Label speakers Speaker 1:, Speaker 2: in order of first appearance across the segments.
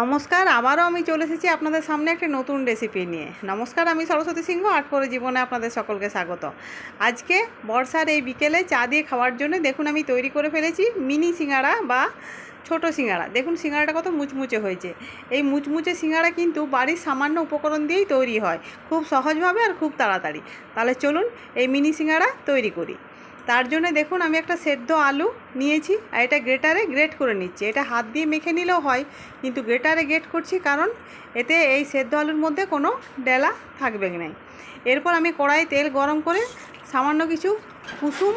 Speaker 1: নমস্কার, আবারও আমি চলে এসেছি আপনাদের সামনে একটি নতুন রেসিপি নিয়ে। নমস্কার, আমি সরস্বতী সিংহ, আট করে জীবনে আপনাদের সকলকে স্বাগত। আজকে বর্ষার এই বিকেলে চা দিয়ে খাওয়ার জন্য দেখুন আমি তৈরি করে ফেলেছি মিনি সিঙ্গাড়া বা ছোট সিঙ্গাড়া। দেখুন সিঙ্গাড়াটা কত মুচমুচে হয়েছে। এই মুচমুচে সিঙ্গাড়া কিন্তু বাড়ির সামান্য উপকরণ দিয়েই তৈরি হয়। খুব সহজভাবে আর খুব তাড়াতাড়ি। তাহলে চলুন এই মিনি সিঙ্গাড়া তৈরি করি। তার জন্য দেখুন আমি একটা সেদ্ধ আলু নিয়েছি আর এটা গ্রেটারে গ্রেট করে নিচ্ছি। এটা হাত দিয়ে মেখে নিলেও হয়, কিন্তু গ্রেটারে গ্রেট করছি কারণ এতে এই সেদ্ধ আলুর মধ্যে কোনো ডেলা থাকবে না এরপর আমি কড়াই তেল গরম করে সামান্য কিছু কুসুম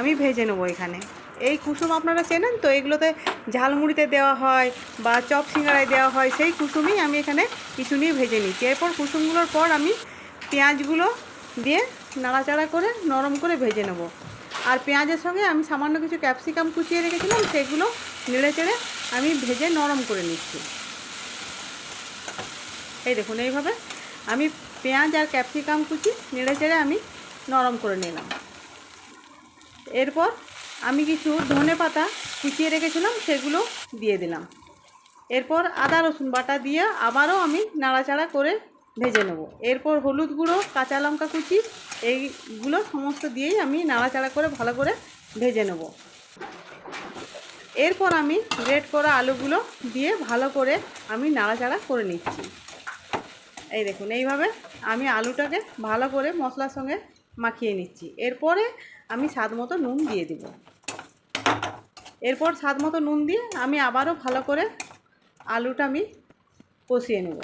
Speaker 1: আমি ভেজে নেব এখানে। এই কুসুম আপনারা চেনেন তো, এগুলোতে ঝালমুড়িতে দেওয়া হয় বা চপ সিঙ্গারায় দেওয়া হয়, সেই কুসুমই আমি এখানে কিছু নিয়ে ভেজে নিচ্ছি। এরপর কুসুমগুলোর পর আমি পেঁয়াজগুলো দিয়ে নাড়াচাড়া করে নরম করে ভেজে নেব। আর পেঁয়াজের সঙ্গে আমি সামান্য কিছু ক্যাপসিকাম কুচিয়ে রেখেছিলাম, সেগুলো নেড়ে চেড়ে আমি ভেজে নরম করে নিচ্ছি। এই দেখুন, এইভাবে আমি পেঁয়াজ আর ক্যাপসিকাম কুচি নেড়ে চেড়ে আমি নরম করে নিলাম। এরপর আমি কিছু ধনে পাতা কুচিয়ে রেখেছিলাম, সেগুলো দিয়ে দিলাম। এরপর আদা রসুন বাটা দিয়ে আবারও আমি নাড়াচাড়া করে ভেজে নেব। এরপর হলুদ গুঁড়ো, কাঁচা লঙ্কা কুচি, এইগুলো সমস্ত দিয়েই আমি নাড়াচাড়া করে ভালো করে ভেজে নেব। এরপর আমি গ্রেট করা আলুগুলো দিয়ে ভালো করে আমি নাড়াচাড়া করে নিচ্ছি। এই দেখুন, এইভাবে আমি আলুটাকে ভালো করে মশলার সঙ্গে মাখিয়ে নিচ্ছি। এরপরে আমি স্বাদ মতো নুন দিয়ে দিব। এরপর স্বাদ মতো নুন দিয়ে আমি আবারও ভালো করে আলুটা আমি কষিয়ে নেব।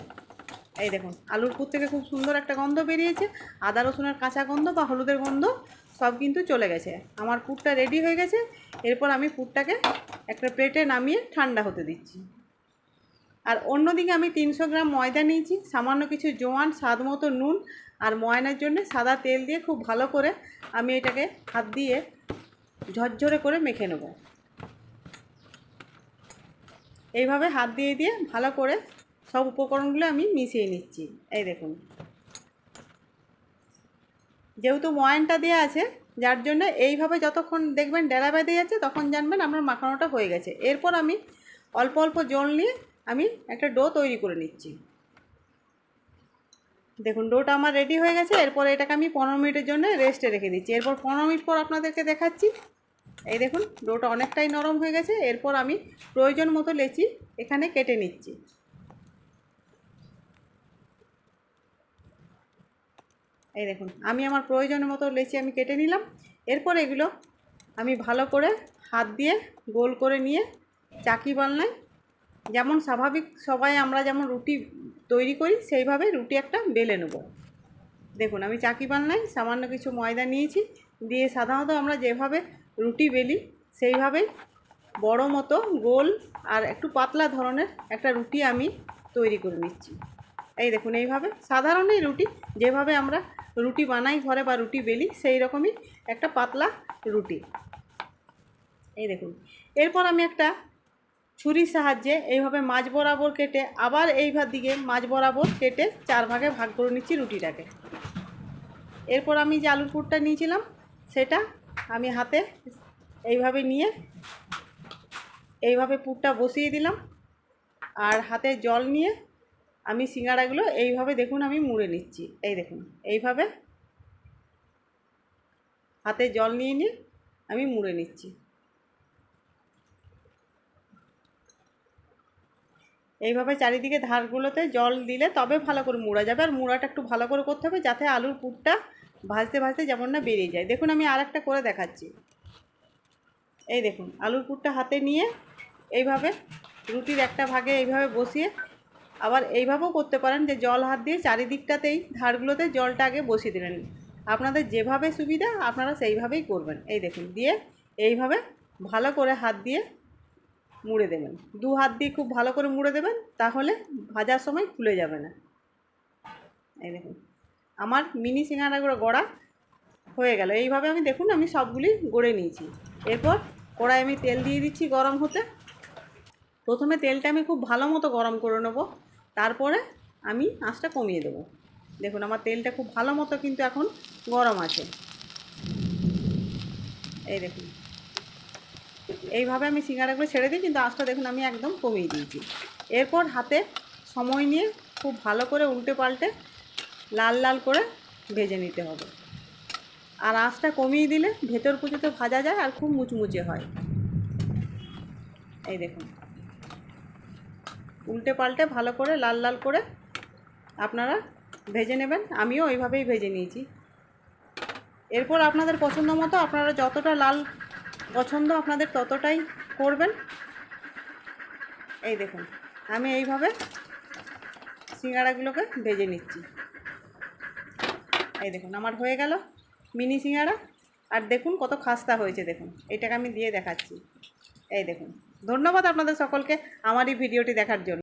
Speaker 1: এই দেখুন, আলুর পুর থেকে খুব সুন্দর একটা গন্ধ বেরিয়েছে। আদা রসুনের কাঁচা গন্ধ বা হলুদের গন্ধ সব কিন্তু চলে গেছে। আমার পুরটা রেডি হয়ে গেছে। এরপর আমি পুরটাকে একটা প্লেটে নামিয়ে ঠান্ডা হতে দিচ্ছি। আর অন্যদিকে আমি তিনশো গ্রাম ময়দা নিয়েছি। সামান্য কিছু জোয়ান, স্বাদ মতো নুন আর ময়নার জন্য সাদা তেল দিয়ে খুব ভালো করে আমি এটাকে হাত দিয়ে ঝরঝরে করে মেখে নেব। এইভাবে হাত দিয়ে দিয়ে ভালো করে সব উপকরণগুলো আমি মিশিয়ে নিচ্ছি। এই দেখুন। যেহেতু ময়ানটা দেওয়া আছে, যার জন্য এইভাবে যতক্ষণ দেখবেন ডেলা বেঁধে যাচ্ছে তখন জানবেন আমার মাখানোটা হয়ে গেছে। এরপর আমি অল্প অল্প জল নিয়ে আমি একটা ডো তৈরি করে নিচ্ছি। দেখুন, ডোটা আমার রেডি হয়ে গেছে। এরপর এটাকে আমি পনেরো মিনিটের জন্য রেস্টে রেখে দিচ্ছি। এরপর পনেরো মিনিট পর আপনাদেরকে দেখাচ্ছি। এই দেখুন, ডোটা অনেকটাই নরম হয়ে গেছে। এরপর আমি প্রয়োজন মতো লেচি এখানে কেটে নিচ্ছি। এই দেখুন, আমি আমার প্রয়োজনের মতো লেচি আমি কেটে নিলাম। এরপর এগুলো আমি ভালো করে হাত দিয়ে গোল করে নিয়ে চাকি বালনায়, যেমন স্বাভাবিক সবাই আমরা যেমন রুটি তৈরি করি, সেইভাবে রুটি একটা বেলে নেব। দেখুন, আমি চাকি বালনায় সামান্য কিছু ময়দা নিয়েছি, দিয়ে সাধারণত আমরা যেভাবে রুটি বেলি, সেইভাবেই বড় মতো গোল আর একটু পাতলা ধরনের একটা রুটি আমি তৈরি করে নিচ্ছি। এই দেখুন, এইভাবে সাধারণ এই রুটি যেভাবে আমরা রুটি বানাই ঘরে বা রুটি বেলি, সেই রকমই একটা পাতলা রুটি। এই দেখুন। এরপর আমি একটা ছুরির সাহায্যে এইভাবে মাছ বরাবর কেটে আবার এইভার দিকে মাছ বরাবর কেটে চার ভাগে ভাগ করে নিচ্ছি রুটিটাকে। এরপর আমি যে আলুর পুরটা নিয়েছিলাম, সেটা আমি হাতে এইভাবে নিয়ে এইভাবে পুরটা বসিয়ে দিলাম। আর হাতে জল নিয়ে আমি সিঙ্গাড়াগুলো এইভাবে দেখুন আমি মুড়ে নিচ্ছি। এই দেখুন, এইভাবে হাতে জল নিয়ে নিয়ে আমি মুড়ে নিচ্ছি। এইভাবে চারিদিকে ধারগুলোতে জল দিলে তবে ভালো করে মুড়া যাবে। আর মুড়াটা একটু ভালো করে করতে হবে যাতে আলুর পুরটা ভাজতে ভাজতে যেমন না বেরিয়ে যায়। দেখুন আমি আর একটা করে দেখাচ্ছি। এই দেখুন, আলুর পুরটা হাতে নিয়ে এইভাবে রুটির একটা ভাগে এইভাবে বসিয়ে আবার এইভাবেও করতে পারেন যে জল হাত দিয়ে চারিদিকটাতেই ধারগুলোতে জলটা আগে বসিয়ে দিলেন আপনাদের যেভাবে সুবিধা আপনারা সেইভাবেই করবেন। এই দেখুন, দিয়ে এইভাবে ভালো করে হাত দিয়ে মুড়ে দেবেন। দু হাত দিয়ে খুব ভালো করে মুড়ে দেবেন, তাহলে ভাজার সময় খুলে যাবে না। এই দেখুন, আমার মিনি সিঙ্গারাগুলো গড়া হয়ে গেল। এইভাবে আমি দেখুন, আমি সবগুলি গড়ে নিয়েছি। এরপর কড়াই আমি তেল দিয়ে দিচ্ছি গরম হতে। প্রথমে তেলটা আমি খুব ভালো মতো গরম করে নেব। তারপরে আমি আঁচটা কমিয়ে দেবো। দেখুন, আমার তেলটা খুব ভালো মতো কিন্তু এখন গরম আছে। এই দেখুন। এইভাবে আমি সিঙ্গারাগুলো ছেড়ে দিই, কিন্তু আঁচটা দেখুন, আমি একদম কমিয়ে দিয়েছি। এরপর হাতে সময় নিয়ে খুব ভালো করে উল্টে পাল্টে লাল লাল করে ভেজে নিতে হবে। আর আঁচটা কমিয়ে দিলে ভেতর কুচোতে ভাজা যায় আর খুব মুচমুচে হয়। এই দেখুন। উল্টে পাল্টে ভালো করে, লাল লাল করে আপনারা ভেজে নেবেন। আমিও ওইভাবেই ভেজে নিয়েছি। এরপর আপনাদের পছন্দ মতো আপনারা যতটা লাল পছন্দ আপনাদের ততটাই করবেন। এই দেখুন, আমি এইভাবে সিঙ্গাড়াগুলোকে ভেজে নিচ্ছি। এই দেখুন, আমার হয়ে গেল মিনি সিঙ্গাড়া। আর দেখুন কত খাস্তা হয়েছে, দেখুন। এটাকে আমি দিয়ে দেখাচ্ছি। এই দেখুন, ধন্যবাদ আপনাদের সকলকে আমার এই ভিডিওটি দেখার জন্য।